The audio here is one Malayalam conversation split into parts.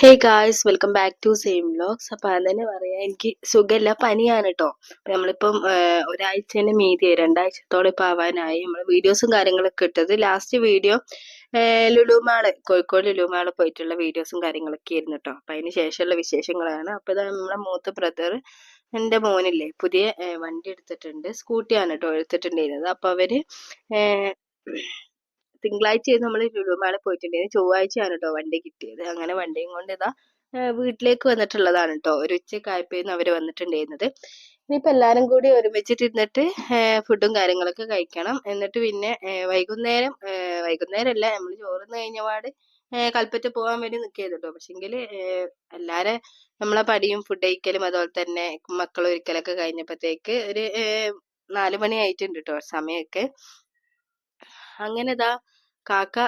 Hey guys welcome back to same blogs അപ്പൊ അത് തന്നെ പറയാം എനിക്ക് സുഖമില്ല പനിയാണ് കേട്ടോ അപ്പം നമ്മളിപ്പം ഒരാഴ്ചേന്റെ മീതി രണ്ടാഴ്ചത്തോളം ഇപ്പം ആവാനായി. നമ്മൾ വീഡിയോസും കാര്യങ്ങളൊക്കെ ഇട്ടത്. Last video Lulu Mall Kozhikode Lulu Mall പോയിട്ടുള്ള വീഡിയോസും കാര്യങ്ങളൊക്കെ ആയിരുന്നു കേട്ടോ അപ്പൊ അതിന് ശേഷമുള്ള വിശേഷങ്ങളാണ്. അപ്പം ഇത് നമ്മളെ മൂത്ത ബ്രദർ എന്റെ മോനില്ലേ. പുതിയ വണ്ടി എടുത്തിട്ടുണ്ട്. സ്കൂട്ടിയാണ് കേട്ടോ എടുത്തിട്ടുണ്ടായിരുന്നത്. അപ്പം അവർ തിങ്കളാഴ്ച നമ്മൾ ലുലുമാളിൽ പോയിട്ടുണ്ടായിരുന്നു ചൊവ്വാഴ്ചയാണ് കേട്ടോ വണ്ടി കിട്ടിയത്. അങ്ങനെ വണ്ടിയും കൊണ്ട് ഇതാ വീട്ടിലേക്ക് വന്നിട്ടുള്ളതാണ് കേട്ടോ ഒരു ഉച്ചക്കായപ്പോയിന്ന് അവർ വന്നിട്ടുണ്ടായിരുന്നത്. ഇനിയിപ്പോ എല്ലാരും കൂടി ഒരുമിച്ചിട്ടിരുന്നിട്ട് ഫുഡും കാര്യങ്ങളൊക്കെ കഴിക്കണം. എന്നിട്ട് പിന്നെ വൈകുന്നേരം വൈകുന്നേരം വൈകുന്നേരമല്ല നമ്മൾ ചോറുന്ന് കഴിഞ്ഞ പാട് കൽപ്പറ്റ പോകാൻ വേണ്ടി നിൽക്കുകയായിരുന്നു കേട്ടോ പക്ഷെങ്കിൽ എല്ലാരെ നമ്മളെ പടിയും ഫുഡ് കഴിക്കലും അതുപോലെ തന്നെ മക്കൾ ഒരിക്കലൊക്കെ കഴിഞ്ഞപ്പോഴത്തേക്ക് ഒരു നാല് മണി ആയിട്ടുണ്ട് കേട്ടോ സമയമൊക്കെ. അങ്ങനെ ഇതാ കാക്ക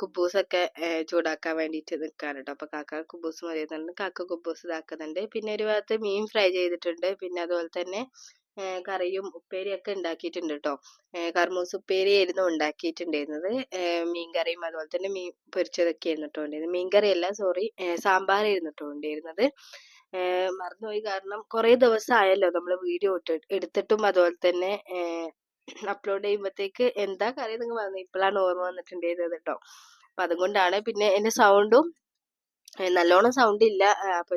കുബൂസൊക്കെ ചൂടാക്കാൻ വേണ്ടിയിട്ട് നിൽക്കുകയാണ് കേട്ടോ അപ്പോൾ കാക്ക കുബൂസ് മതി കാക്ക കുബൂസ് ഇതാക്കുന്നുണ്ട്. പിന്നെ ഒരു ഭാഗത്ത് മീൻ ഫ്രൈ ചെയ്തിട്ടുണ്ട്. പിന്നെ അതുപോലെ തന്നെ കറിയും ഉപ്പേരിയൊക്കെ ഉണ്ടാക്കിയിട്ടുണ്ട് കേട്ടോ കർമൂസ് ഉപ്പേരി ആയിരുന്നു ഉണ്ടാക്കിയിട്ടുണ്ടായിരുന്നത്. മീൻ കറിയും അതുപോലെ തന്നെ മീൻ പൊരിച്ചതൊക്കെ ആയിരുന്നു കേട്ടോ ഉണ്ടായിരുന്നത്. മീൻ കറിയല്ല സോറി സാമ്പാറായിരുന്നു കേട്ടോ ഉണ്ടായിരുന്നത്. മറന്നുപോയി കാരണം കുറേ ദിവസമായല്ലോ നമ്മൾ വീഡിയോ എടുത്തിട്ടും അതുപോലെ തന്നെ അപ്ലോഡ് ചെയ്യുമ്പോഴത്തേക്ക് എന്താ കറി നിങ്ങൾ പറഞ്ഞു ഇപ്പോഴാണ് ഓർമ്മ വന്നിട്ടുണ്ടായിരുന്നത് കേട്ടോ. അപ്പൊ അതുകൊണ്ടാണ് പിന്നെ എന്റെ സൗണ്ടും നല്ലോണം സൗണ്ട് ഇല്ല. അപ്പൊ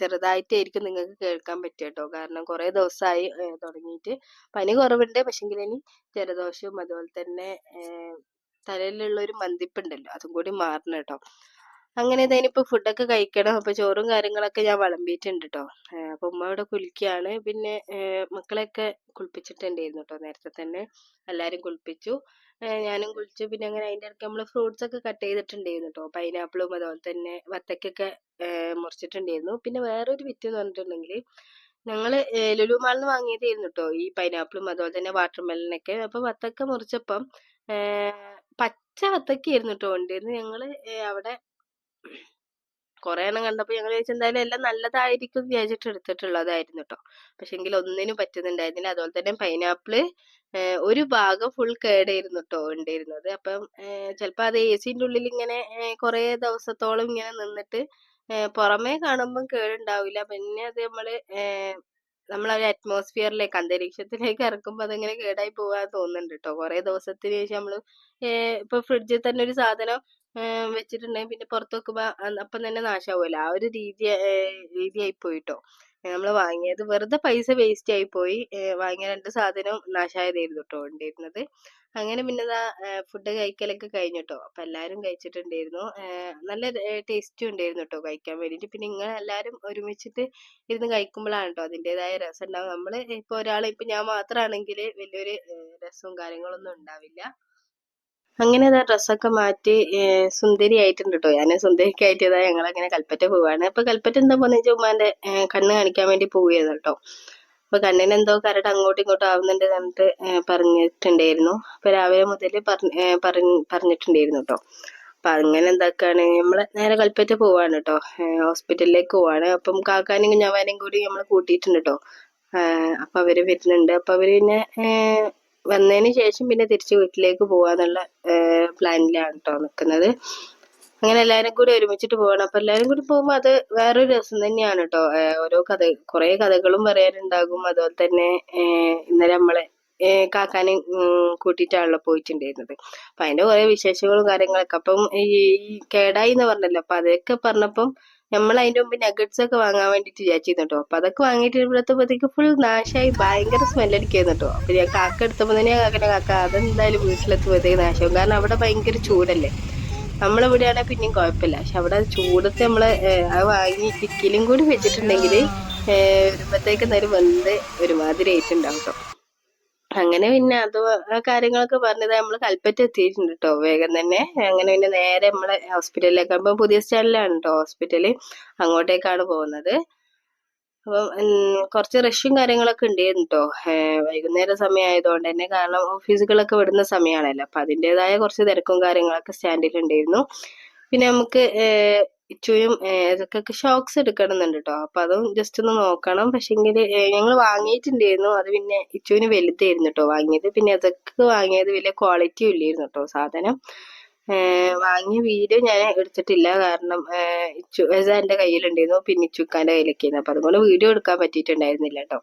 ചെറുതായിട്ടായിരിക്കും നിങ്ങൾക്ക് കേൾക്കാൻ പറ്റുക കേട്ടോ. കാരണം കുറേ ദിവസമായി തുടങ്ങിയിട്ട്. പനി കുറവുണ്ട്. പക്ഷെങ്കിൽ ഇനി ജലദോഷവും അതുപോലെ തന്നെ തലയിലുള്ള ഒരു മന്തിപ്പുണ്ടല്ലോ. അതും കൂടി മാറണം കേട്ടോ. അങ്ങനെ ഇതതിനിപ്പോ ഫുഡൊക്കെ കഴിക്കണം. അപ്പൊ ചോറും കാര്യങ്ങളൊക്കെ ഞാൻ വിളമ്പിയിട്ടുണ്ട് കേട്ടോ അപ്പൊ ഉമ്മ ഇവിടെ കുളിക്കുകയാണ് പിന്നെ മക്കളെയൊക്കെ കുളിപ്പിച്ചിട്ടുണ്ടായിരുന്നു കേട്ടോ നേരത്തെ തന്നെ. എല്ലാരും കുളിപ്പിച്ചു. ഞാനും കുളിച്ചു. പിന്നെ അങ്ങനെ അതിന്റെ ഇടയ്ക്ക് നമ്മൾ ഫ്രൂട്ട്സ് ഒക്കെ കട്ട് ചെയ്തിട്ടുണ്ടായിരുന്നു കേട്ടോ പൈനാപ്പിളും അതുപോലെ തന്നെ വത്തക്കൊക്കെ മുറിച്ചിട്ടുണ്ടായിരുന്നു. പിന്നെ വേറൊരു വിറ്റ് എന്ന് പറഞ്ഞിട്ടുണ്ടെങ്കിൽ ഞങ്ങൾ ലുലു മാളിൽ വാങ്ങിയതായിരുന്നു കേട്ടോ ഈ പൈനാപ്പിളും അതുപോലെ തന്നെ വാട്ടർ മെലനൊക്കെ അപ്പൊ വത്തക്ക മുറിച്ചപ്പം പച്ച വത്തക്കായിരുന്നു കേട്ടോ ഉണ്ടായിരുന്നു ഞങ്ങൾ അവിടെ കുറെ എണ്ണം കണ്ടപ്പോൾ ഞങ്ങൾ വിചാരിച്ചു എന്തായാലും എല്ലാം നല്ലതായിരിക്കും വിചാരിച്ചിട്ട് എടുത്തിട്ടുള്ളതായിരുന്നു കേട്ടോ പക്ഷെ എങ്കിൽ ഒന്നിനും പറ്റുന്നുണ്ടായിരുന്നില്ല. അതുപോലെ തന്നെ പൈനാപ്പിൾ ഒരു ഭാഗം ഫുൾ കേടായിരുന്നു കേട്ടോ ഉണ്ടായിരുന്നത്. അപ്പം ചിലപ്പോൾ അത് എ സിന്റെ ഉള്ളിൽ ഇങ്ങനെ കുറെ ദിവസത്തോളം ഇങ്ങനെ നിന്നിട്ട് പുറമേ കാണുമ്പം കേടുണ്ടാവില്ല പിന്നെ അത് നമ്മൾ നമ്മൾ ഒരു അറ്റ്മോസ്ഫിയറിലേക്ക് അന്തരീക്ഷത്തിലേക്ക് ഇറക്കുമ്പോൾ അതിങ്ങനെ കേടായി പോകാൻ തോന്നുന്നുണ്ട് കേട്ടോ കുറെ ദിവസത്തിന് ശേഷം നമ്മൾ ഇപ്പൊ ഫ്രിഡ്ജിൽ തന്നെ ഒരു സാധനം വെച്ചിട്ടുണ്ടെങ്കിൽ പിന്നെ പുറത്ത് വെക്കുമ്പോൾ അപ്പം തന്നെ നാശാവുമല്ലോ ആ ഒരു രീതി രീതിയായി പോയിട്ടോ. നമ്മൾ വാങ്ങിയത് വെറുതെ പൈസ വേസ്റ്റ് ആയി പോയി. വാങ്ങിയ രണ്ട് സാധനവും നാശമായതായിരുന്നു കേട്ടോ ഉണ്ടായിരുന്നത്. അങ്ങനെ പിന്നെ ഇതാ ഫുഡ് കഴിക്കലൊക്കെ കഴിഞ്ഞു കേട്ടോ അപ്പൊ എല്ലാവരും കഴിച്ചിട്ടുണ്ടായിരുന്നു. നല്ല ടേസ്റ്റും ഉണ്ടായിരുന്നു കേട്ടോ കഴിക്കാൻ വേണ്ടിയിട്ട്. പിന്നെ നിങ്ങൾ എല്ലാവരും ഒരുമിച്ചിട്ട് ഇരുന്ന് കഴിക്കുമ്പോഴാണ് കേട്ടോ അതിന്റെതായ രസം ഉണ്ടാവും നമ്മൾ ഇപ്പോൾ ഒരാൾ ഇപ്പം ഞാൻ മാത്രമാണെങ്കിൽ വലിയൊരു രസവും കാര്യങ്ങളൊന്നും ഉണ്ടാവില്ല. അങ്ങനെ അതാ ഡ്രസ്സൊക്കെ മാറ്റി സുന്ദരി ആയിട്ടുണ്ട് കേട്ടോ ഞാൻ സുന്ദരിക്ക് ഞങ്ങൾ അങ്ങനെ കൽപ്പറ്റ പോവാണ്. അപ്പൊ കൽപ്പറ്റ എന്താ പോന്ന് വെച്ചാൽ കണ്ണ് കാണിക്കാൻ വേണ്ടി പോവുകയാണ് കേട്ടോ അപ്പൊ കണ്ണിന് എന്തോ കരട് അങ്ങോട്ടും ഇങ്ങോട്ടും ആവുന്നുണ്ട് എന്നിട്ട് പറഞ്ഞിട്ടുണ്ടായിരുന്നു. അപ്പൊ രാവിലെ മുതൽ പറഞ്ഞിട്ടുണ്ടായിരുന്നു കേട്ടോ അപ്പൊ അങ്ങനെ എന്താക്കാണ് നമ്മൾ നേരെ കൽപ്പറ്റ പോവാണ് കേട്ടോ ഹോസ്പിറ്റലിലേക്ക് പോവാണ്. അപ്പം കാക്കാനും കുഞ്ഞാവാനും കൂടി നമ്മൾ കൂട്ടിയിട്ടുണ്ട് കേട്ടോ അപ്പൊ അവർ വരുന്നുണ്ട്. അപ്പൊ അവർ പിന്നെ വന്നതിന് ശേഷം പിന്നെ തിരിച്ച് വീട്ടിലേക്ക് പോവാന്നുള്ള പ്ലാനിലാണ് കേട്ടോ നിൽക്കുന്നത് അങ്ങനെ എല്ലാരും കൂടി ഒരുമിച്ചിട്ട് പോകണം അപ്പൊ എല്ലാവരും കൂടി പോകുമ്പോൾ അത് വേറൊരു രസം തന്നെയാണ് കേട്ടോ ഓരോ കഥ കുറെ കഥകളും പറയാനുണ്ടാകും. അതുപോലെ തന്നെ ഇന്നലെ നമ്മളെ കാക്കാനെ കൂട്ടിയിട്ടാണല്ലോ പോയിട്ടുണ്ടായിരുന്നത്. അപ്പൊ അതിന്റെ കുറെ വിശേഷങ്ങളും കാര്യങ്ങളൊക്കെ. അപ്പം ഈ കേടായി എന്ന് പറഞ്ഞല്ലോ. അപ്പൊ അതൊക്കെ പറഞ്ഞപ്പം നമ്മൾ അതിന്റെ മുമ്പ് നഗറ്റ്സ് ഒക്കെ വാങ്ങാൻ വേണ്ടിട്ട് വിചാരിച്ചിരുന്നു അപ്പൊ അതൊക്കെ വാങ്ങിയിട്ട് ഇവിടത്തേക്ക് ഫുൾ നാശമായി ഭയങ്കര സ്മെല്ലടിക്കുന്നു കേട്ടോ അപ്പൊ ഞാൻ കാക്ക എടുത്തപ്പോ തന്നെ കാക്കനെ കാക്ക അതെന്തായാലും വീട്ടിലെത്തുമ്പോഴത്തേക്ക് നാശമാവും കാരണം അവിടെ ഭയങ്കര ചൂടല്ലേ? നമ്മളിവിടെയാണെ പിന്നെയും കുഴപ്പമില്ല. പക്ഷെ അവിടെ ചൂടത്തെ നമ്മൾ അത് വാങ്ങി ഇക്കിലും കൂടി വെച്ചിട്ടുണ്ടെങ്കിൽ വരുമ്പോഴത്തേക്ക് എന്തായാലും വെന്ത് ഒരുമാതിരി ആയിട്ടുണ്ടാവും കേട്ടോ അങ്ങനെ പിന്നെ അത് കാര്യങ്ങളൊക്കെ പറഞ്ഞത് നമ്മൾ കൽപ്പറ്റ എത്തിയിട്ടുണ്ട് കേട്ടോ വേഗം തന്നെ. അങ്ങനെ പിന്നെ നേരെ നമ്മളെ ഹോസ്പിറ്റലിലേക്ക് ഇപ്പം പുതിയ സ്റ്റാൻഡിലാണ് കേട്ടോ ഹോസ്പിറ്റൽ. അങ്ങോട്ടേക്കാണ് പോകുന്നത്. അപ്പം കുറച്ച് റഷും കാര്യങ്ങളൊക്കെ ഉണ്ടായിരുന്നു കേട്ടോ വൈകുന്നേര സമയം ആയതുകൊണ്ട് തന്നെ കാരണം ഓഫീസുകളൊക്കെ വിടുന്ന സമയമാണല്ലോ. അപ്പൊ അതിന്റെതായ കുറച്ച് തിരക്കും കാര്യങ്ങളൊക്കെ സ്റ്റാൻഡിൽ ഉണ്ടായിരുന്നു പിന്നെ നമുക്ക് ഇച്ചുയും ഇതൊക്കെ ഷോക്സ് എടുക്കണമെന്നുണ്ട് കേട്ടോ അപ്പൊ അതും ജസ്റ്റ് ഒന്ന് നോക്കണം. പക്ഷെങ്കിൽ ഞങ്ങൾ വാങ്ങിയിട്ടുണ്ടായിരുന്നു. അത് പിന്നെ ഇച്ചുവിന് വലുതായിരുന്നു കേട്ടോ വാങ്ങിയത്. പിന്നെ അതൊക്കെ വാങ്ങിയത് വലിയ ക്വാളിറ്റി ഇല്ലായിരുന്നു കേട്ടോ സാധനം. വാങ്ങിയ വീഡിയോ ഞാൻ എടുത്തിട്ടില്ല. കാരണം ഇച്ചു എന്റെ കയ്യിലുണ്ടായിരുന്നു. പിന്നെ ഇച്ചുക്കാന്റെ കയ്യിലൊക്കെയായിരുന്നു. അപ്പം അതുകൊണ്ട് വീഡിയോ എടുക്കാൻ പറ്റിയിട്ടുണ്ടായിരുന്നില്ല കേട്ടോ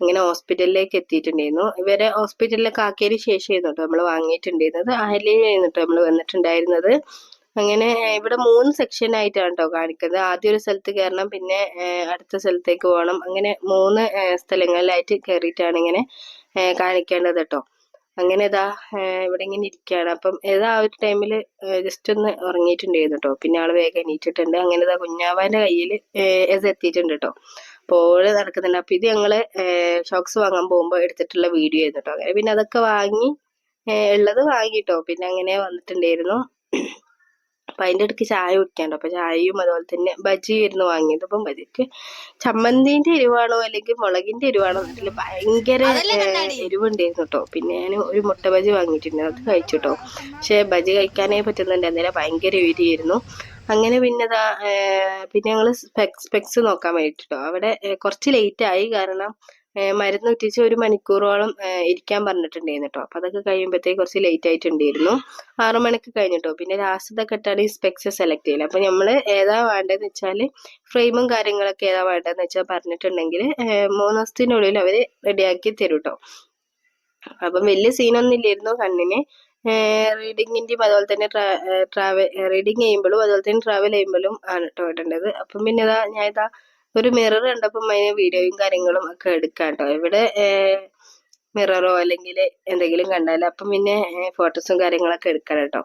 അങ്ങനെ ഹോസ്പിറ്റലിലേക്ക് എത്തിയിട്ടുണ്ടായിരുന്നു. ഇവരെ ഹോസ്പിറ്റലിലേക്ക് ആക്കിയതിന് ശേഷമായിരുന്നു കേട്ടോ നമ്മൾ വാങ്ങിയിട്ടുണ്ടായിരുന്നത്. അഹല്യായിരുന്നു കേട്ടോ നമ്മൾ വന്നിട്ടുണ്ടായിരുന്നത്. അങ്ങനെ ഇവിടെ മൂന്ന് സെക്ഷൻ ആയിട്ടാണ് കേട്ടോ കാണിക്കുന്നത്. ആദ്യം ഒരു സ്ഥലത്ത് കയറണം പിന്നെ അടുത്ത സ്ഥലത്തേക്ക് പോകണം. അങ്ങനെ മൂന്ന് സ്ഥലങ്ങളിലായിട്ട് കയറിയിട്ടാണ് ഇങ്ങനെ കാണിക്കേണ്ടത് കേട്ടോ അങ്ങനെ ഇതാ ഇവിടെ ഇങ്ങനെ ഇരിക്കുകയാണ്. അപ്പം ഏതാ ഒരു ടൈമിൽ ജസ്റ്റ് ഒന്ന് ഉറങ്ങിയിട്ടുണ്ടായിരുന്നു കേട്ടോ പിന്നെ ആൾ വേഗം എണീറ്റിട്ടുണ്ട്. അങ്ങനെ ഇതാ കുഞ്ഞാവാന്റെ കയ്യിൽ ഇത് എത്തിയിട്ടുണ്ട് കേട്ടോ അപ്പോൾ നടക്കുന്നുണ്ട്. അപ്പൊ ഇത് ഞങ്ങൾ ഷോക്സ് വാങ്ങാൻ പോകുമ്പോൾ എടുത്തിട്ടുള്ള വീഡിയോ ആയിരുന്നു കേട്ടോ പിന്നെ അതൊക്കെ വാങ്ങി ഉള്ളത് വാങ്ങിട്ടോ പിന്നെ അങ്ങനെ വന്നിട്ടുണ്ടായിരുന്നു. അപ്പൊ അതിന്റെ അടുക്ക് ചായ കുടിക്കാണ്ടോ അപ്പൊ ചായയും അതുപോലെ തന്നെ ബജി ആയിരുന്നു വാങ്ങിയത്. അപ്പം ബജിക്ക് ചമ്മന്തിന്റെ എരിവാണോ അല്ലെങ്കിൽ മുളകിന്റെ എരിവാണോ അതിൽ ഭയങ്കര എരിവുണ്ടായിരുന്നു കേട്ടോ പിന്നെ ഞാൻ ഒരു മുട്ട ബജി വാങ്ങിയിട്ടുണ്ട്. അത് കഴിച്ചു കേട്ടോ പക്ഷെ ബജി കഴിക്കാനേ പറ്റുന്നുണ്ട് അന്നേരം ഭയങ്കര എരിയായിരുന്നു അങ്ങനെ പിന്നെ പിന്നെ ഞങ്ങൾ സ്പെക്സ് സ്പെക്സ് നോക്കാൻ വേണ്ടിട്ടോ അവിടെ കുറച്ച് ലേറ്റ് ആയി കാരണം മരുന്ന് ഒറ്റിച്ച് ഒരു മണിക്കൂറോളം ഇരിക്കാൻ പറഞ്ഞിട്ടുണ്ടായിരുന്നു കേട്ടോ അപ്പൊ അതൊക്കെ കഴിയുമ്പോഴത്തേക്ക് കുറച്ച് ലേറ്റ് ആയിട്ടുണ്ടായിരുന്നു. ആറു മണിക്ക് കഴിഞ്ഞിട്ടോ. പിന്നെ ലാസ്റ്റത്തെ ഇട്ടാണ് ഈ സ്പെക്സ് സെലക്ട് ചെയ്യുന്നത് അപ്പൊ നമ്മൾ ഏതാ വേണ്ടതെന്ന് വെച്ചാൽ ഫ്രെയിമും കാര്യങ്ങളൊക്കെ ഏതാ വേണ്ടതെന്ന് വെച്ചാൽ പറഞ്ഞിട്ടുണ്ടെങ്കിൽ മൂന്ന് ദിവസത്തിനുള്ളിൽ അവർ റെഡിയാക്കി തരും കേട്ടോ അപ്പം വലിയ സീനൊന്നും ഇല്ലായിരുന്നു കണ്ണിന്. റീഡിങ്ങിന്റെയും അതുപോലെ തന്നെ ട്രാവൽ റീഡിങ് ചെയ്യുമ്പോഴും അതുപോലെ തന്നെ ട്രാവൽ ചെയ്യുമ്പോഴും ആണ് കേട്ടോ ഇടേണ്ടത്. അപ്പം പിന്നെ ഇതാ ഞാൻ ഇതാ ഒരു മിറർ കണ്ടപ്പം അതിന് വീഡിയോയും കാര്യങ്ങളും ഒക്കെ എടുക്കാം കേട്ടോ ഇവിടെ മിററോ അല്ലെങ്കിൽ എന്തെങ്കിലും കണ്ടാൽ അപ്പം പിന്നെ ഫോട്ടോസും കാര്യങ്ങളൊക്കെ എടുക്കണം കേട്ടോ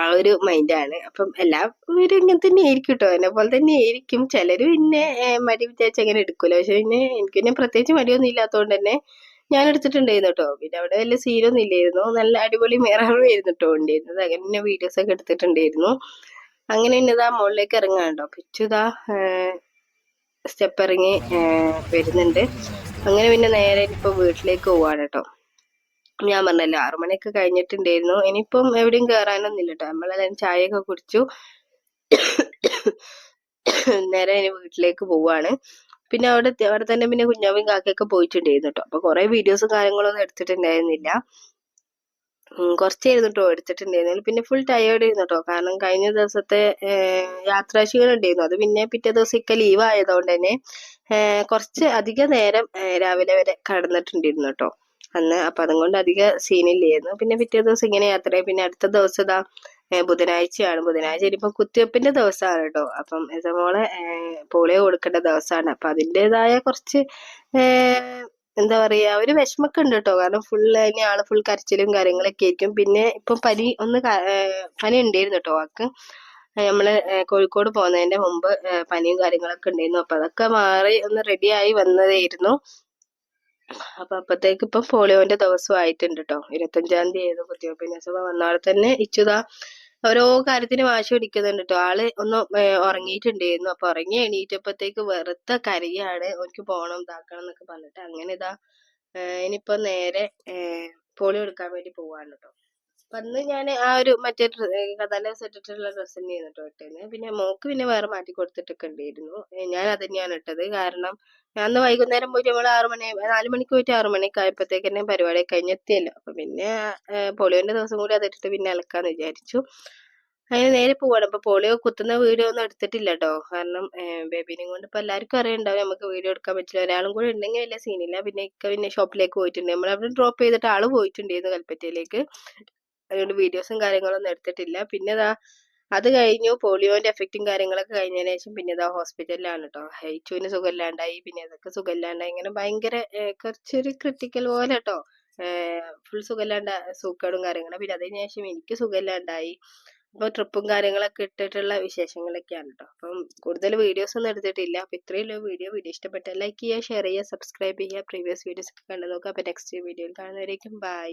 ആ ഒരു മൈൻഡാണ് അപ്പം എല്ലാവരും ഇങ്ങനെ തന്നെ ആയിരിക്കും കേട്ടോ എന്നെ പോലെ തന്നെ ആയിരിക്കും. ചിലർ പിന്നെ മടി വിചാരിച്ച് അങ്ങനെ എടുക്കൂല. പക്ഷെ പിന്നെ എനിക്ക് പിന്നെ പ്രത്യേകിച്ച് മടിയൊന്നും ഇല്ലാത്തതുകൊണ്ട് തന്നെ ഞാൻ എടുത്തിട്ടുണ്ടായിരുന്നു കേട്ടോ പിന്നെ അവിടെ വലിയ സീനൊന്നും ഇല്ലായിരുന്നു. നല്ല അടിപൊളി മിററും ആയിരുന്നു കേട്ടോ ഉണ്ടായിരുന്നത്. അങ്ങനെ പിന്നെ വീഡിയോസ് ഒക്കെ എടുത്തിട്ടുണ്ടായിരുന്നു. അങ്ങനെ ഇന്നതാ മുകളിലേക്ക് ഇറങ്ങാൻ കേട്ടോ പിച്ചുതാ സ്റ്റെപ്പ് ഇറങ്ങി വരുന്നുണ്ട്. അങ്ങനെ പിന്നെ നേരെ ഇപ്പൊ വീട്ടിലേക്ക് പോവാണ് കേട്ടോ ഞാൻ പറഞ്ഞല്ലോ ആറു മണിയൊക്കെ കഴിഞ്ഞിട്ടുണ്ടായിരുന്നു. ഇനിയിപ്പം എവിടെയും കയറാനൊന്നും ഇല്ല കേട്ടോ നമ്മളെല്ലാം ചായയൊക്കെ കുടിച്ചു. നേരെ ഇനി വീട്ടിലേക്ക് പോവാണ്. പിന്നെ അവിടെ അവിടെ തന്നെ പിന്നെ കുഞ്ഞാവും കാക്കയൊക്കെ പോയിട്ടുണ്ടായിരുന്നു കേട്ടോ അപ്പൊ കുറെ വീഡിയോസും കാര്യങ്ങളൊന്നും എടുത്തിട്ടുണ്ടായിരുന്നില്ല. കുറച്ചായിരുന്നു കേട്ടോ എടുത്തിട്ടുണ്ടായിരുന്നു പിന്നെ ഫുൾ ടയേർഡ് ആയിരുന്നു കേട്ടോ കാരണം കഴിഞ്ഞ ദിവസത്തെ യാത്രാക്ഷീണം ഉണ്ടായിരുന്നു അത് പിന്നെ പിറ്റേ ദിവസം ഇക്ക ലീവ് ആയതുകൊണ്ട് തന്നെ കുറച്ച് അധിക നേരം രാവിലെ വരെ കടന്നിട്ടുണ്ടായിരുന്നു കേട്ടോ അന്ന് അപ്പൊ അതുകൊണ്ട് അധിക സീനില്ലായിരുന്നു പിന്നെ പിറ്റേ ദിവസം ഇങ്ങനെ യാത്ര പിന്നെ അടുത്ത ദിവസം ഇതാ ബുധനാഴ്ചയാണ്. ബുധനാഴ്ച ഇനിയിപ്പോ കുത്തിവെപ്പിന്റെ ദിവസമാണ് കേട്ടോ. അപ്പം മോളെ പോളിയോ കൊടുക്കേണ്ട ദിവസമാണ്. അപ്പൊ അതിന്റെതായ കുറച്ച് എന്താ പറയാ ഒരു വിഷമൊക്കെ ഉണ്ട് കേട്ടോ കാരണം ഫുൾ ഇനി ആൾ ഫുൾ കരച്ചിലും കാര്യങ്ങളൊക്കെ ആയിരിക്കും. പിന്നെ ഇപ്പം പനി ഒന്ന് പനി ഉണ്ടായിരുന്നു കേട്ടോ ആൾക്ക് നമ്മൾ കോഴിക്കോട് പോകുന്നതിന്റെ മുമ്പ് പനിയും കാര്യങ്ങളൊക്കെ ഉണ്ടായിരുന്നു. അപ്പൊ അതൊക്കെ മാറി ഒന്ന് റെഡിയായി വന്നതായിരുന്നു. അപ്പൊ അപ്പത്തേക്ക് ഇപ്പൊ പോളിയോന്റെ ദിവസം ആയിട്ടുണ്ട് കേട്ടോ ഇരുപത്തഞ്ചാം തീയതി ആയിരുന്നു കുത്തിവെപ്പിന്റെ സഭ വന്നാളെ തന്നെ ഇച്ചുതാ ഓരോ കാര്യത്തിന് വാശി പിടിക്കുന്നുണ്ട് കേട്ടോ ആൾ ഒന്ന് ഉറങ്ങിയിട്ടുണ്ടായിരുന്നു. അപ്പൊ ഉറങ്ങി എണീറ്റപ്പോഴത്തേക്ക് വെറുതെ കരയാണ്. എനിക്ക് പോണം ഇതാക്കണം എന്നൊക്കെ പറഞ്ഞിട്ട് അങ്ങനെ ഇതാ ഇനിയിപ്പോ നേരെ പോളിയോ എടുക്കാൻ വേണ്ടി പോവാണ് കേട്ടോ അന്ന് ഞാൻ ആ ഒരു മറ്റേ കഥാല സെറ്റിട്ടുള്ള ഡ്രസ്സ് തന്നെയായിരുന്നു കേട്ടോ ഇട്ടത് പിന്നെ മോക്ക് പിന്നെ വേറെ മാറ്റി കൊടുത്തിട്ടൊക്കെ ഉണ്ടായിരുന്നു ഞാൻ അത് തന്നെയാണ് ഇട്ടത്. കാരണം അന്ന് വൈകുന്നേരം പോയിട്ട് നമ്മൾ ആറു മണി നാല് മണിക്ക് പോയിട്ട് ആറു മണിക്ക് ആയപ്പോഴത്തേക്ക് തന്നെ പരിപാടി കഴിഞ്ഞെത്തിയല്ലോ. അപ്പൊ പിന്നെ പോളിയോന്റെ ദിവസം കൂടി അതിട്ടിട്ട് പിന്നെ അലക്കാന്ന് വിചാരിച്ചു. അതിന് നേരെ പോവാണ്. അപ്പൊ പോളിയോ കുത്തുന്ന വീഡിയോ ഒന്നും എടുത്തിട്ടില്ല കേട്ടോ കാരണം ബേബിനെയും കൊണ്ട് ഇപ്പൊ എല്ലാവർക്കും അറിയണ്ടാവും നമുക്ക് വീഡിയോ എടുക്കാൻ പറ്റില്ല. ഒരാളും കൂടെ ഉണ്ടെങ്കിൽ വലിയ സീനില്ല പിന്നെ ഇക്ക പിന്നെ ഷോപ്പിലേക്ക് പോയിട്ടുണ്ട്. നമ്മൾ അവിടെ ഡ്രോപ്പ് ചെയ്തിട്ട് ആൾ പോയിട്ടുണ്ടായിരുന്നു കൽപ്പറ്റയിലേക്ക്. അതുകൊണ്ട് വീഡിയോസും കാര്യങ്ങളൊന്നും എടുത്തിട്ടില്ല. പിന്നെ അത് കഴിഞ്ഞു പോളിയോന്റെ എഫക്റ്റും കാര്യങ്ങളൊക്കെ കഴിഞ്ഞതിന് ശേഷം പിന്നെ ഇതാ ഹോസ്പിറ്റലിലാണ് കേട്ടോ ഹൈച്ചുവിന് സുഖമില്ലാണ്ടായി പിന്നെ അതൊക്കെ സുഖമില്ലാണ്ടായി ഇങ്ങനെ ഭയങ്കര കുറച്ചൊരു ക്രിട്ടിക്കൽ പോലെ കേട്ടോ ഫുൾ സുഖമില്ലാണ്ട സൂക്കേടും കാര്യങ്ങളും. പിന്നെ അതിന് ശേഷം എനിക്ക് സുഖമില്ലാണ്ടായി അപ്പൊ ട്രിപ്പും കാര്യങ്ങളൊക്കെ ഇട്ടിട്ടുള്ള വിശേഷങ്ങളൊക്കെയാണ് കേട്ടോ അപ്പം കൂടുതൽ വീഡിയോസ് ഒന്നും എടുത്തിട്ടില്ല. അപ്പൊ ഇത്രയുള്ള വീഡിയോ വീഡിയോ ഇഷ്ടപ്പെട്ട ലൈക്ക് ചെയ്യുക ഷെയർ ചെയ്യുക സബ്സ്ക്രൈബ് ചെയ്യുക. പ്രീവിയസ് വീഡിയോസ് ഒക്കെ കണ്ടു നോക്കുക. അപ്പൊ നെക്സ്റ്റ് വീഡിയോയിൽ കാണുന്നവരേക്കും ബൈ